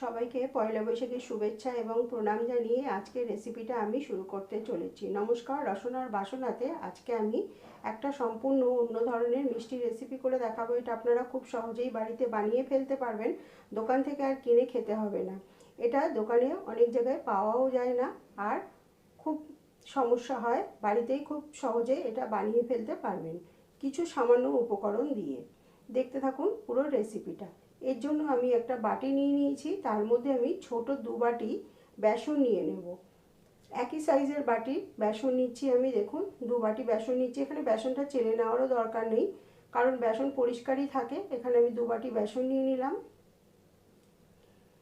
সবাইকে পয়লা বৈশাখের শুভেচ্ছা এবং প্রণাম জানিয়ে আজকের রেসিপিটা আমি শুরু করতে চলেছি। নমস্কার রসনার বাসনাতে আজকে আমি একটা সম্পূর্ণ অন্য ধরনের মিষ্টি রেসিপি করে দেখাবো। এটা আপনারা খুব সহজেই বাড়িতে বানিয়ে ফেলতে পারবেন, দোকান থেকে আর কিনে খেতে হবে না। এটা দোকানে অনেক জায়গায় পাওয়াও যায় না আর খুব সমস্যা হয়, বাড়িতেই খুব সহজে এটা বানিয়ে ফেলতে পারবেন। কিছু সামান্য উপকরণ দিয়ে। দেখতে থাকুন পুরো রেসিপিটা এর জন্য আমি একটা বাটি নিয়ে নিয়েছি। তার মধ্যে আমি ছোট দু বাটি বেসন নিয়ে নেব। একই সাইজের বাটি বেসন নিচ্ছি আমি, দেখুন, দু বাটি বেসন নিচ্ছি। এখানে বেসনটা চেলে নেওয়ারও দরকার নেই, কারণ বেসন পরিষ্কারই থাকে। এখানে আমি দু বাটি বেসন নিয়ে নিলাম।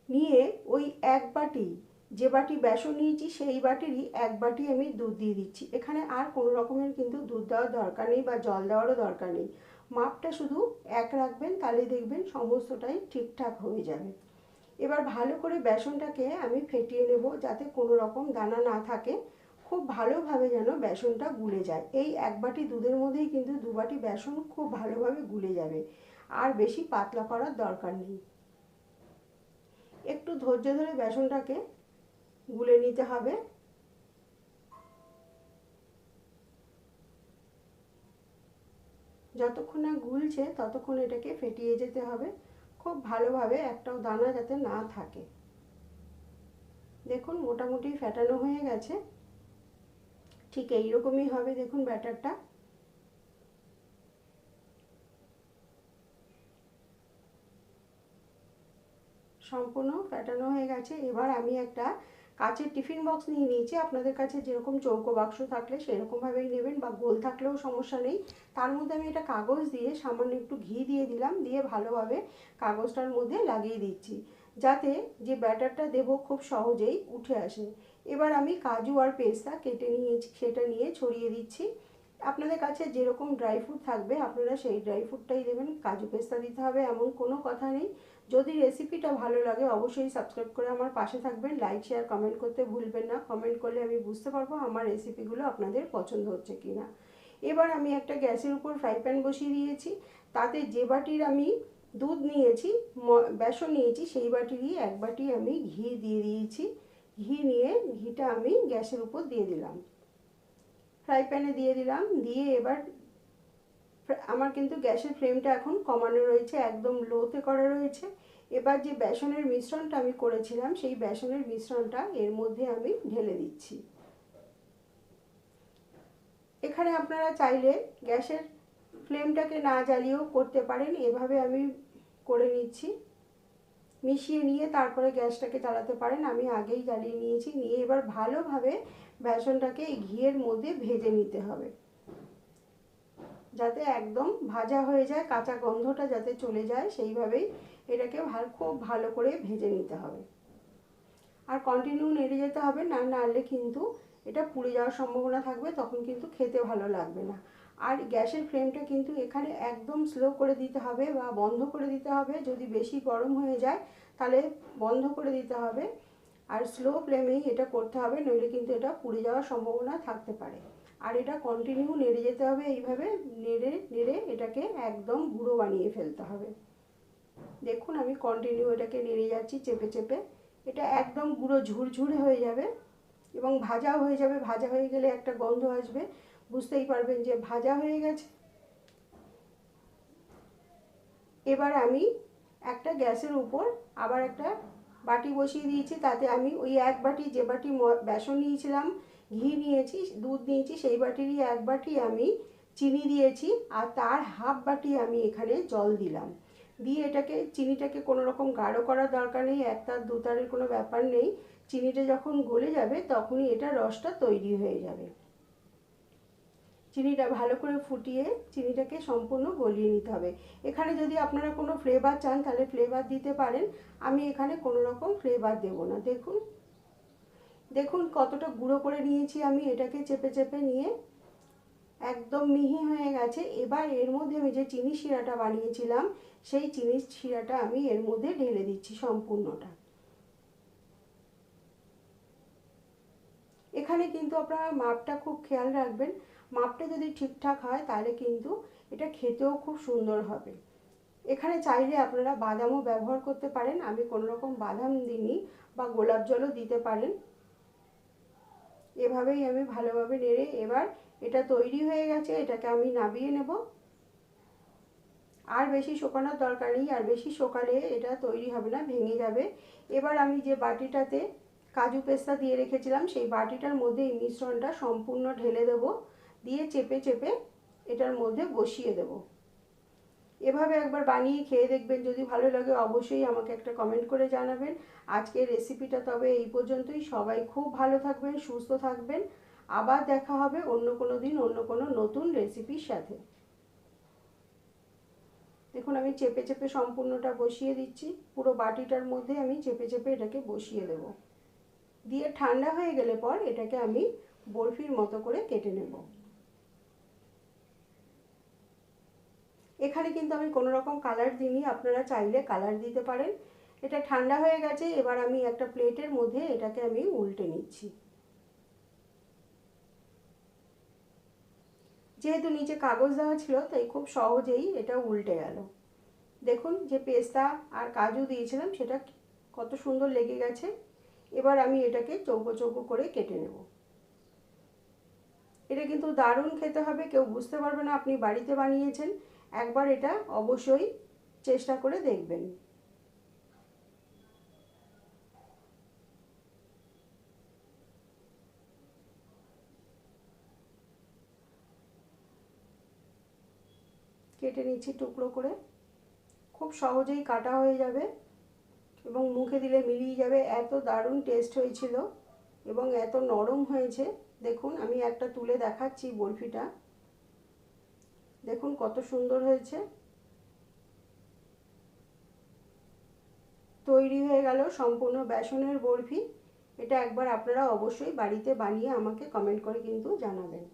নিয়ে ওই এক বাটি, যে বাটি বেসন নিয়েছি, সেই বাটিরই এক বাটি আমি দুধ দিয়ে দিচ্ছি। এখানে আর কোনো রকমের কিন্তু দুধ দেওয়ার দরকার নেই বা জল দেওয়ারও দরকার নেই। মাপটা শুধু এক রাখবেন তাহলে দেখবেন সমস্তটাই ঠিকঠাক হয়ে যাবে। এবার ভালো করে বেসনটাকে আমি ফেটিয়ে নেব যাতে কোনো রকম দানা না থাকে। খুব ভালোভাবে যেন বেসনটা গুলে যায়। এই এক বাটি দুধের মধ্যেই কিন্তু দু বাটি বেসন খুব ভালোভাবে গুলে যাবে। আর বেশি পাতলা করার দরকার নেই। একটু ধৈর্য ধরে বেসনটাকে গুলে নিতে হবে। যতক্ষণ না গুলছে, ততক্ষণ এটাকে ফেটিয়ে যেতে হবে। খুব ভালোভাবে একটাও দানা যাতে না থাকে। দেখুন, মোটামুটি ফেটানো হয়ে গেছে। ঠিক এইরকমই হবে, দেখুন ব্যাটারটা। সম্পূর্ণ ফেটানো হয়ে গেছে। এবার আমি একটা কাচের টিফিন বক্স নিয়ে নিয়েছি। আপনাদের কাছে যেরকম চৌকো বাক্স থাকলে সেরকমভাবেই নেবেন বা গোল থাকলেও সমস্যা নেই। তার মধ্যে আমি এটা কাগজ দিয়ে সামান্য একটু ঘি দিয়ে দিলাম, দিয়ে ভালোভাবে কাগজটার মধ্যে লাগিয়ে দিচ্ছি। যাতে যে ব্যাটারটা দেব খুব সহজেই উঠে আসে। এবার আমি কাজু আর পেস্তা কেটে নিয়েছি, সেটা নিয়ে ছড়িয়ে দিচ্ছি। আপনাদের কাছে যেরকম ড্রাই ফ্রুট থাকবে, আপনারা সেই ড্রাই ফ্রুটটাই দেবেন। কাজু, পেস্তা দিতে হবে, এমন কোনো কথা নেই। যদি রেসিপিটা ভালো লাগে, অবশ্যই সাবস্ক্রাইব করে আমার পাশে থাকবেন। লাইক শেয়ার কমেন্ট করতে ভুলবেন না। কমেন্ট করলে আমি বুঝতে পারব আমার রেসিপিগুলো আপনাদের পছন্দ হচ্ছে কি না এবার আমি একটা গ্যাসের উপর ফ্রাই প্যান বসিয়ে দিয়েছি। তাতে যে বাটির আমি দুধ নিয়েছি বেসন নিয়েছি, সেই বাটিরই এক বাটি আমি ঘি দিয়ে দিয়েছি। ঘি নিয়ে ঘিটা আমি গ্যাসের উপর দিয়ে দিলাম। ফ্রাই প্যানে দিয়ে দিলাম। দিয়ে এবার আমার কিন্তু গ্যাসের ফ্লেমটা এখন কমানো রয়েছে, একদম লোতে করা রয়েছে। এবার যে বেসনের মিশ্রণটা আমি করেছিলাম, সেই বেসনের মিশ্রণটা এর মধ্যে আমি ঢেলে দিচ্ছি। এখানে আপনারা চাইলে গ্যাসের ফ্লেমটাকে না জ্বালিয়েও করতে পারেন, এভাবে আমি করে নিচ্ছি। মিশিয়ে নিয়ে তারপরে গ্যাসটাকে চালাতে পারেন, আমি আগেই জ্বালিয়ে নিয়েছি, নিয়ে এবার ভালোভাবে বেসনটাকে এই ঘিয়ের মধ্যে ভেজে নিতে হবে। যাতে একদম ভাজা হয়ে যায়, কাঁচা গন্ধটা যাতে চলে যায়, সেইভাবেই এটাকে ভালো, খুব ভালো করে ভেজে নিতে হবে। আর কন্টিনিউ নেড়ে যেতে হবে, না নাড়লে কিন্তু এটা পুড়ে যাওয়ার সম্ভাবনা থাকবে, তখন কিন্তু খেতে ভালো লাগবে না। আর গ্যাসের ফ্লেমটা কিন্তু এখানে একদম স্লো করে দিতে হবে বা বন্ধ করে দিতে হবে। যদি বেশি গরম হয়ে যায়, তাহলে বন্ধ করে দিতে হবে। আর স্লো ফ্লেমেই এটা করতে হবে, নইলে কিন্তু এটা পুড়ে যাওয়ার সম্ভাবনা থাকতে পারে। আর এটা কন্টিনিউ নেড়ে যেতে হবে এইভাবে, নেড়ে নেড়ে এটাকে একদম গুঁড়ো বানিয়ে ফেলতে হবে। দেখুন আমি কন্টিনিউ এটাকে নেড়ে যাচ্ছি চেপে চেপে। এটা একদম গুঁড়ো ঝুরঝুরে হয়ে যাবে এবং ভাজাও হয়ে যাবে। ভাজা হয়ে গেলে একটা গন্ধ আসবে। বুঝতেই পারবেন যে ভাজা হয়ে গেছে। এবার আমি একটা গ্যাসের উপর আবার একটা বাটি বসিয়ে দিয়েছি। তাতে আমি ওই এক বাটি যে বাটি বেসন নিয়েছিলাম ঘি নিয়েছি, দুধ নিয়েছি, সেই বাটিরই এক বাটি আমি চিনি দিয়েছি আর তার হাফ বাটি আমি এখানে জল দিলাম। দিয়ে এটাকে, চিনিটাকে কোনো রকম গাঢ় করার দরকার নেই, এক তার, দু তারের কোনো ব্যাপার নেই। চিনিটা যখন গলে যাবে তখনই এটা রসটা তৈরি হয়ে যাবে। চিনিটা ভালো করে ফুটিয়ে চিনিটাকে সম্পূর্ণ গলিয়ে নিতে হবে। এখানে যদি আপনারা কোনো ফ্লেভার চান তাহলে ফ্লেভার দিতে পারেন। আমি এখানে কোনো রকম ফ্লেভার দেবো না। দেখুন। দেখুন কতটা গুঁড়ো করে নিয়েছি আমি, এটাকে চেপে চেপে নিয়ে একদম মিহি হয়ে গেছে। এবার এর মধ্যে আমি যে চিনি শিরাটা বানিয়েছিলাম, সেই চিনি শিরাটা আমি এর মধ্যে ঢেলে দিচ্ছি সম্পূর্ণটা। এখানে কিন্তু আপনারা মাপটা খুব খেয়াল রাখবেন। মাপটা যদি ঠিকঠাক হয়, তাহলে কিন্তু এটা খেতেও খুব সুন্দর হবে। এখানে চাইলে আপনারা বাদামও ব্যবহার করতে পারেন। আমি কোনো রকম বাদাম দিইনি বা গোলাপ জলও দিতে পারেন। এভাবেই আমি ভালোভাবে নেড়ে এবার এটা তৈরি হয়ে গেছে, এটাকে আমি নাবিয়ে নেব। আর বেশি শোকানোর দরকার নেই, আর বেশি শোকালে এটা তৈরি হবে না, ভেঙে যাবে। এবার আমি যে বাটিটাতে কাজু পেস্তা দিয়ে রেখেছিলাম, সেই বাটিটার মধ্যে এই মিশ্রণটা সম্পূর্ণ ঢেলে দেব, দিয়ে চেপে চেপে এটার মধ্যে বসিয়ে দেব। এভাবে একবার বানিয়ে খেয়ে দেখবেন, যদি ভালো লাগে অবশ্যই আমাকে একটা কমেন্ট করে জানাবেন। আজকের রেসিপিটা তবে এই পর্যন্তই। সবাই খুব ভালো থাকবেন, সুস্থ থাকবেন। আবার দেখা হবে অন্য কোনো দিন, অন্য কোনো নতুন রেসিপির সাথে। দেখুন, আমি চেপে চেপে সম্পূর্ণটা বসিয়ে দিচ্ছি। পুরো বাটিটার মধ্যে আমি চেপে চেপে এটাকে বসিয়ে দেব। দিয়ে ঠান্ডা হয়ে গেলে পর এটাকে আমি বরফির মতো করে কেটে নেব। এখানে কিন্তু আমি কোনো রকম কালার দিইনি, আপনারা চাইলে কালার দিতে পারেন। এটা ঠান্ডা হয়ে গেছে, এবার আমি একটা প্লেটের মধ্যে এটাকে আমি উল্টে নিচ্ছি। যেহেতু নিচে কাগজ দেওয়া ছিল, তাই খুব সহজেই এটা উল্টে গেল। দেখুন যে পেস্তা আর কাজু দিয়েছিলাম, সেটা কত সুন্দর লেগে গেছে। এবার আমি এটাকে চৌকো চৌকো করে কেটে নেব। এটা কিন্তু দারুণ খেতে হবে, কেউ বুঝতে পারবে না, আপনি বাড়িতে বানিয়েছেন। একবার এটা অবশ্যই চেষ্টা করে দেখবেন। কেটে নিচ্ছি টুকরো করে। খুব সহজেই কাটা হয়ে যাবে এবং মুখে দিলে মিলিয়ে যাবে। এত দারুণ টেস্ট হয়েছিল এবং এত নরম হয়েছে। দেখুন, আমি একটা তুলে দেখাচ্ছি বরফিটা। দেখুন কত সুন্দর হয়েছে। তৈরি হয়ে গেল সম্পূর্ণ বেসনের বরফি। এটা একবার আপনারা অবশ্যই বাড়িতে বানিয়ে আমাকে কমেন্ট করে কিন্তু জানাবেন।